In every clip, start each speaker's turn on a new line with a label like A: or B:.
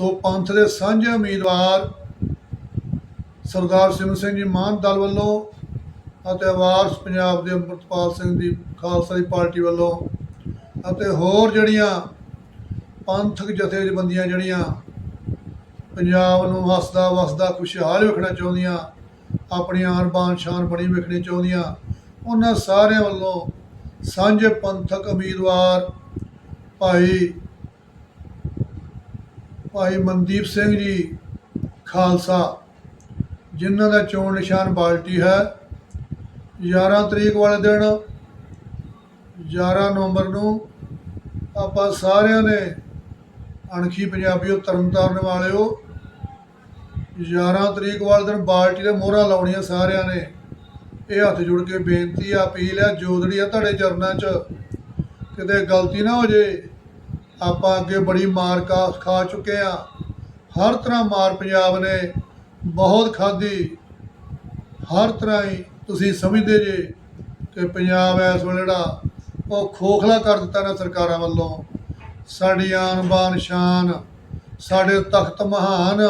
A: ਸੋ ਪੰਥ ਦੇ ਸਾਂਝੇ ਉਮੀਦਵਾਰ ਸਰਦਾਰ ਸਿਮਰ ਸਿੰਘ ਜੀ ਮਾਨ ਦਲ ਵੱਲੋਂ ਅਤੇ ਵਾਰਸ ਪੰਜਾਬ ਦੇ ਅੰਮ੍ਰਿਤਪਾਲ ਸਿੰਘ ਦੀ ਖਾਲਸਾ ਦੀ ਪਾਰਟੀ ਵੱਲੋਂ ਅਤੇ ਹੋਰ ਜਿਹੜੀਆਂ ਪੰਥਕ ਜਥੇਬੰਦੀਆਂ ਜਿਹੜੀਆਂ ਪੰਜਾਬ ਨੂੰ ਹੱਸਦਾ ਵਸਦਾ ਖੁਸ਼ਹਾਲ ਵੇਖਣਾ ਚਾਹੁੰਦੀਆਂ, ਆਪਣੀ ਆਨ ਬਾਨ ਸ਼ਾਨ ਬਣੀ ਵੇਖਣੀ ਚਾਹੁੰਦੀਆਂ, ਉਹਨਾਂ ਸਾਰਿਆਂ ਵੱਲੋਂ ਸਾਂਝੇ ਪੰਥਕ ਉਮੀਦਵਾਰ ਭਾਈ ਭਾਈ ਮਨਦੀਪ ਸਿੰਘ ਜੀ ਖਾਲਸਾ, ਜਿਨ੍ਹਾਂ ਦਾ ਚੋਣ ਨਿਸ਼ਾਨ ਬਾਲਟੀ ਹੈ। 11 ਤਰੀਕ ਵਾਲੇ ਦਿਨ 11 ਨਵੰਬਰ ਨੂੰ ਆਪਾਂ ਸਾਰਿਆਂ ਨੇ ਅਣਖੀ ਪੰਜਾਬੀਓ ਤਰਨਤਾਰਨ ਵਾਲਿਓ 11 ਤਰੀਕ ਵਾਲੇ ਦਿਨ ਬਾਲਟੀ ਦੇ ਮੋਹਰਾਂ ਲਾਉਣੀਆਂ ਸਾਰਿਆਂ ਨੇ। ਇਹ ਹੱਥ ਜੁੜ ਕੇ ਬੇਨਤੀ ਆ ਅਪੀਲ ਆ ਜੋਦੜੀ ਆ ਤੁਹਾਡੇ ਚਰਨਾਂ 'ਚ ਕਿਤੇ ਗਲਤੀ ਨਾ ਹੋ ਜੇ ਆਪਾਂ ਅੱਗੇ ਬੜੀ ਮਾਰ ਕਾ ਖਾ ਚੁੱਕੇ ਆ ਹਰ ਤਰ੍ਹਾਂ ਮਾਰ ਪੰਜਾਬ ਨੇ ਬਹੁਤ ਖਾਧੀ। ਹਰ ਤਰ੍ਹਾਂ ਹੀ ਤੁਸੀਂ ਸਮਝਦੇ ਜੇ ਕਿ ਪੰਜਾਬ ਇਸ ਵੇਲੇ ਜਿਹੜਾ ਉਹ ਖੋਖਲਾ ਕਰ ਦਿੱਤਾ ਨਾ ਸਰਕਾਰਾਂ ਵੱਲੋਂ। ਸਾਡੀ ਆਨ ਬਾਨ ਸ਼ਾਨ, ਸਾਡੇ ਤਖਤ ਮਹਾਨ,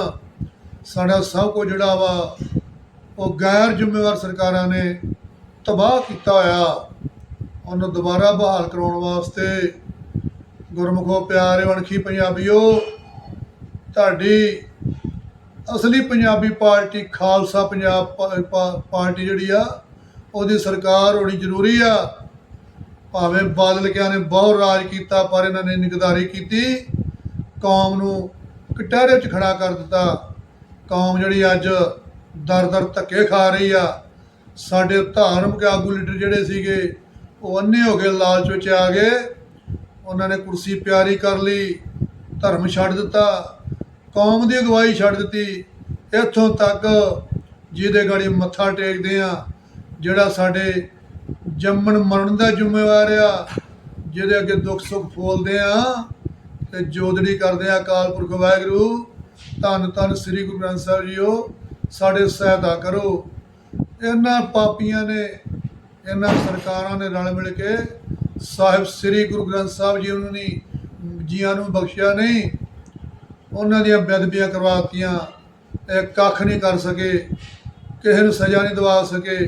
A: ਸਾਡਾ ਸਭ ਕੁਝ ਜਿਹੜਾ ਵਾ ਉਹ ਗੈਰ ਜ਼ਿੰਮੇਵਾਰ ਸਰਕਾਰਾਂ ਨੇ ਤਬਾਹ ਕੀਤਾ ਹੋਇਆ। ਉਹਨੂੰ ਦੁਬਾਰਾ ਬਹਾਲ ਕਰਾਉਣ ਵਾਸਤੇ ਗੁਰਮੁਖੋ ਪਿਆਰੇ ਵਣਖੀ ਪੰਜਾਬੀਓ, ਤੁਹਾਡੀ ਅਸਲੀ ਪੰਜਾਬੀ ਪਾਰਟੀ ਖਾਲਸਾ ਪੰਜਾਬ ਪਾਰਟੀ ਜਿਹੜੀ ਆ, ਉਹਦੀ ਸਰਕਾਰ ਹੋਣੀ ਜ਼ਰੂਰੀ ਆ। ਭਾਵੇਂ ਬਾਦਲ ਕਿਆਂ ਨੇ ਬਹੁਤ ਰਾਜ ਕੀਤਾ, ਪਰ ਇਹਨਾਂ ਨੇ ਨਿਗਦਾਰੀ ਕੀਤੀ। ਕੌਮ ਨੂੰ ਕਟਹਿਰੇ 'ਚ ਖੜਾ ਕਰ ਦਿੱਤਾ। ਕੌਮ ਜਿਹੜੀ ਅੱਜ ਦਰ ਦਰ ਧੱਕੇ ਖਾ ਰਹੀ ਆ। ਸਾਡੇ ਧਾਰਮਿਕ ਆਗੂ ਲੀਡਰ ਜਿਹੜੇ ਸੀਗੇ, ਉਹ ਅੰਨੇ ਹੋ ਗਏ, ਲਾਲਚ ਵਿੱਚ ਆ ਗਏ। ਉਹਨਾਂ ਨੇ ਕੁਰਸੀ ਪਿਆਰੀ ਕਰ ਲਈ, ਧਰਮ ਛੱਡ ਦਿੱਤਾ, ਕੌਮ ਦੀ ਅਗਵਾਈ ਛੱਡ ਦਿੱਤੀ। ਇੱਥੋਂ ਤੱਕ ਜਿਹਦੇ ਗਾੜੀ ਮੱਥਾ ਟੇਕਦੇ ਆ ਜਿਹੜਾ ਸਾਡੇ ਜੰਮਣ ਮਰਨ ਦਾ ਜ਼ਿੰਮੇਵਾਰ ਆ, ਜਿਹਦੇ ਅੱਗੇ ਦੁੱਖ ਸੁੱਖ ਫੋਲਦੇ ਆ ਤੇ ਜੋਦੜੀ ਕਰਦੇ ਆ ਅਕਾਲ ਪੁਰਖ ਵਾਹਿਗੁਰੂ। ਧੰਨ ਧੰਨ ਸ੍ਰੀ ਗੁਰੂ ਗ੍ਰੰਥ ਸਾਹਿਬ ਜੀਓ, ਸਾਡੇ ਸਹਾਇਤਾ ਕਰੋ। ਇਹਨਾਂ ਪਾਪੀਆਂ ਨੇ, ਇਹਨਾਂ ਸਰਕਾਰਾਂ ਨੇ ਰਲ ਮਿਲ ਕੇ ਸਾਹਿਬ ਸ੍ਰੀ ਗੁਰੂ ਗ੍ਰੰਥ ਸਾਹਿਬ ਜੀ ਉਹਨਾਂ ਨਹੀਂ ਜੀਆਂ ਨੂੰ ਬਖਸ਼ਿਆ ਨਹੀਂ, ਉਹਨਾਂ ਦੀਆਂ ਬੇਅਦਬੀਆਂ ਕਰਵਾਤੀਆਂ, ਇਹ ਕੱਖ ਨਹੀਂ ਕਰ ਸਕੇ, ਕਿਸੇ ਨੂੰ ਸਜ਼ਾ ਨਹੀਂ ਦਵਾ ਸਕੇ,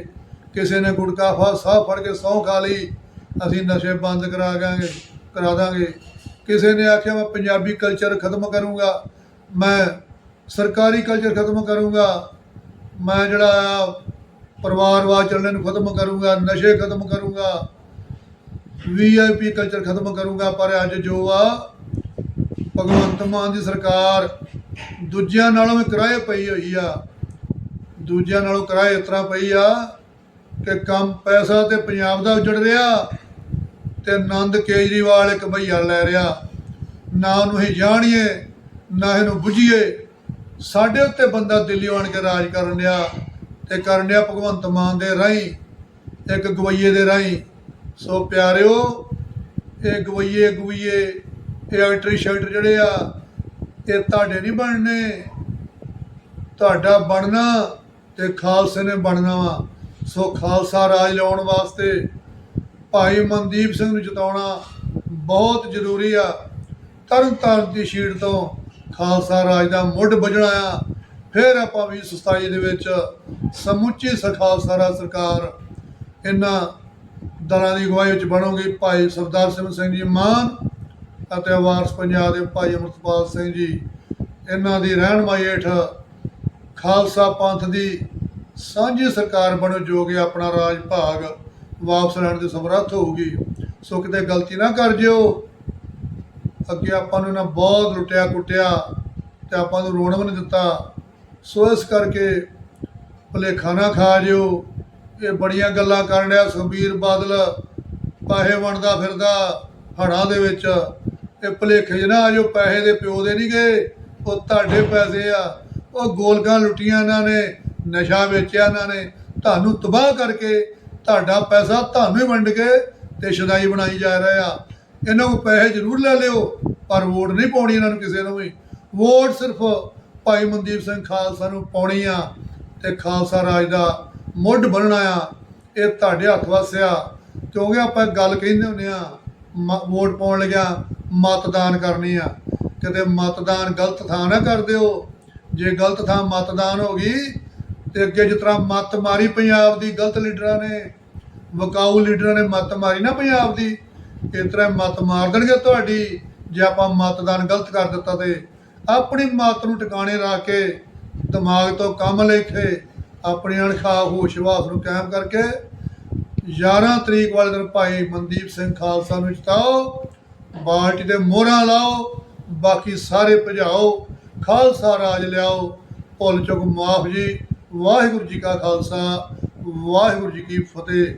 A: ਕਿਸੇ ਨੇ ਗੁੜਕਾ ਫਾ ਸਾਹ ਫੜ ਕੇ ਸਹੁੰ ਖਾ ਲਈ, ਅਸੀਂ ਨਸ਼ੇ ਬੰਦ ਕਰਾ ਦਾਂਗੇ ਕਰਾ ਦਾਂਗੇ ਕਿਸੇ ਨੇ ਆਖਿਆ, ਮੈਂ ਪੰਜਾਬੀ ਕਲਚਰ ਖਤਮ ਕਰੂੰਗਾ, ਮੈਂ ਸਰਕਾਰੀ ਕਲਚਰ ਖਤਮ ਕਰੂੰਗਾ, ਮੈਂ ਜਿਹੜਾ ਆ ਪਰਿਵਾਰਵਾਦ ਚੱਲਣ ਨੂੰ ਖਤਮ ਕਰੂੰਗਾ, ਨਸ਼ੇ ਖਤਮ ਕਰੂੰਗਾ ਵੀਆਈਪੀ ਕਲਚਰ ਖਤਮ ਕਰੂੰਗਾ, ਪਰ ਅੱਜ ਜੋ ਆ, ਭਗਵੰਤ ਮਾਨ ਦੀ ਸਰਕਾਰ ਦੂਜਿਆਂ ਨਾਲੋਂ ਵੀ ਕਿਰਾਏ ਪਈ ਹੋਈ ਆ, ਦੂਜਿਆਂ ਨਾਲੋਂ ਕਿਰਾਏ ਇਸ ਤਰ੍ਹਾਂ ਪਈ ਆ ਕਿ ਕੰਮ ਪੈਸਾ ਤੇ ਪੰਜਾਬ ਦਾ ਉਜੜ ਰਿਹਾ ਤੇ ਆਨੰਦ ਕੇਜਰੀਵਾਲ ਇੱਕ ਭਈਆ ਲੈ ਰਿਹਾ। ਨਾ ਉਹਨੂੰ ਹੀ ਜਾਣੀਏ, ਨਾ ਇਹਨੂੰ ਬੁਝੀਏ। ਸਾਡੇ ਉੱਤੇ ਬੰਦਾ ਦਿੱਲੀ ਆਣ ਕੇ ਰਾਜ ਕਰਨ ਰਿਹਾ ਤੇ ਕਰਨ ਡਿਆ ਭਗਵੰਤ ਮਾਨ ਦੇ ਰਾਹੀਂ, ਇੱਕ ਗਵਈਏ ਦੇ ਰਾਹੀਂ। ਸੋ ਪਿਆਰਿਓ, ਇਹ ਗਵਈਏ ਗਵਈਏ, ਇਹ ਐਕਟਰੀ ਸ਼ੈਕਟਰ ਜਿਹੜੇ ਆ, ਇਹ ਤੁਹਾਡੇ ਨਹੀਂ ਬਣਨੇ। ਤੁਹਾਡਾ ਬਣਨਾ ਤੇ ਖਾਲਸੇ ਨੇ ਬਣਨਾ ਵਾ। ਸੋ ਖਾਲਸਾ ਰਾਜ ਲਾਉਣ ਵਾਸਤੇ ਭਾਈ ਮਨਦੀਪ ਸਿੰਘ ਨੂੰ ਜਿਤਾਉਣਾ ਬਹੁਤ ਜ਼ਰੂਰੀ ਆ। ਤਰਨ ਤਾਰਨ ਦੀ ਸ਼ੀਟ ਤੋਂ ਖਾਲਸਾ ਰਾਜ ਦਾ ਮੁੱਢ ਵੱਜਣਾ ਆ। ਫਿਰ ਆਪਾਂ ਵੀ 27 ਦੇ ਵਿੱਚ ਸਮੁੱਚੀ ਸ- ਖਾਲਸਾ ਰਾਜ ਸਰਕਾਰ ਇਹਨਾਂ ਦਲਾਂ ਦੀ ਅਗਵਾਈ ਵਿੱਚ ਬਣੋਗੀ, ਭਾਈ ਸਰਦਾਰ ਸਿਮਰ ਸਿੰਘ ਜੀ ਮਾਨ ਅਤੇ ਵਾਰਸ ਪੰਜਾਬ ਦੇ ਭਾਈ ਅਮਰਤਪਾਲ ਸਿੰਘ ਜੀ। ਇਹਨਾਂ ਦੀ ਰਹਿਨਮਾਈ ਹੇਠ ਖਾਲਸਾ ਪੰਥ ਦੀ ਸਾਂਝੀ ਸਰਕਾਰ ਬਣੋ, ਜੋ ਕਿ ਆਪਣਾ ਰਾਜ ਭਾਗ ਵਾਪਸ ਲੈਣ ਦੇ ਸਮਰੱਥ ਹੋਊਗੀ। ਸੋ ਕਿਤੇ ਗਲਤੀ ਨਾ ਕਰ ਜਿਓ। ਅੱਗੇ ਆਪਾਂ ਨੂੰ ਨਾ ਬਹੁਤ ਲੁੱਟਿਆ ਕੁੱਟਿਆ ਤੇ ਆਪਾਂ ਨੂੰ ਰੋਣ ਵੀ ਨਹੀਂ ਦਿੱਤਾ। ਸੋ ਇਸ ਕਰਕੇ ਭੁਲੇਖਾ ਨਾ ਖਾ ਜਿਓ। ਇਹ ਬੜੀਆਂ ਗੱਲਾਂ ਕਰਨ ਰਿਹਾ ਸੁਖਬੀਰ ਬਾਦਲ ਪੈਸੇ ਵੰਡਦਾ ਫਿਰਦਾ ਹੜਾਂ ਦੇ ਵਿੱਚ ਇਹ ਭੁਲੇਖੇ 'ਚ ਜੋ ਪੈਸੇ ਦੇ ਪਿਓ ਦੇ ਨਹੀਂ ਗਏ, ਉਹ ਤੁਹਾਡੇ ਪੈਸੇ ਆ, ਉਹ ਗੋਲਕਾਂ ਲੁੱਟੀਆਂ ਇਹਨਾਂ ਨੇ, ਨਸ਼ਾ ਵੇਚਿਆ ਇਹਨਾਂ ਨੇ, ਤੁਹਾਨੂੰ ਤਬਾਹ ਕਰਕੇ ਤੁਹਾਡਾ ਪੈਸਾ ਤੁਹਾਨੂੰ ਹੀ ਵੰਡ ਕੇ ਤੇ ਸ਼ਦਾਈ ਬਣਾਈ ਜਾ ਰਿਹਾ ਆ। ਇਹਨਾਂ ਕੋਲ ਪੈਸੇ ਜ਼ਰੂਰ ਲੈ ਲਿਓ, ਪਰ ਵੋਟ ਨਹੀਂ ਪਾਉਣੀ ਇਹਨਾਂ ਨੂੰ ਕਿਸੇ ਨੂੰ ਵੀ। ਵੋਟ ਸਿਰਫ ਭਾਈ ਮਨਦੀਪ ਸਿੰਘ ਖਾਲਸਾ ਨੂੰ ਪਾਉਣੀ ਆ ਤੇ ਖਾਲਸਾ ਰਾਜ ਦਾ ਮੁੱਢ ਬਣਨਾ ਆ, ਇਹ ਤੁਹਾਡੇ ਹੱਥ ਵਸਿਆ ਕਿਉਂਕਿ ਆਪਾਂ ਗੱਲ ਕਹਿੰਦੇ ਹੁੰਦੇ ਆ, ਮ- ਵੋਟ ਪਾਉਣ ਲੱਗਿਆ ਮਤਦਾਨ ਕਰਨੀ ਆ। ਕਿਤੇ ਮਤਦਾਨ ਗਲਤ ਥਾਂ ਨਾ ਕਰ ਦਿਓ। ਜੇ ਗਲਤ ਥਾਂ ਮਤਦਾਨ ਹੋ ਗਈ, ਤੇ ਅੱਗੇ ਜਿਸ ਤਰ੍ਹਾਂ ਮੱਤ ਮਾਰੀ ਪੰਜਾਬ ਦੀ ਗਲਤ ਲੀਡਰਾਂ ਨੇ, ਵਕਾਊ ਲੀਡਰਾਂ ਨੇ ਮੱਤ ਮਾਰੀ ਨਾ ਪੰਜਾਬ ਦੀ, ਇਸ ਤਰ੍ਹਾਂ ਮੱਤ ਮਾਰ ਦੇਣਗੇ ਤੁਹਾਡੀ, ਜੇ ਆਪਾਂ ਮਤਦਾਨ ਗਲਤ ਕਰ ਦਿੱਤਾ ਤੇ। ਆਪਣੀ ਮੱਤ ਨੂੰ ਟਿਕਾਣੇ ਰੱਖ ਕੇ ਦਿਮਾਗ ਤੋਂ ਕੰਮ ਲੈ ਕੇ ਆਪਣੀ ਅਣਖਾ ਹੋਸ਼ਵਾਸ ਨੂੰ ਕਾਇਮ ਕਰਕੇ 11 ਤਰੀਕ ਵਾਲੇ ਦਿਨ ਭਾਈ ਮਨਦੀਪ ਸਿੰਘ ਖਾਲਸਾ ਨੂੰ ਜਿਤਾਓ, ਬਾਲਟੀ ਦੇ ਮੋਹਰਾਂ ਲਾਓ, ਬਾਕੀ ਸਾਰੇ ਭਜਾਓ, ਖਾਲਸਾ ਰਾਜ ਲਿਆਓ। ਭੁੱਲ ਚੁੱਕ ਮਾਫ ਜੀ, ਵਾਹਿਗੁਰੂ ਜੀ ਕਾ ਖਾਲਸਾ, ਵਾਹਿਗੁਰੂ ਜੀ ਕੀ ਫਤਿਹ।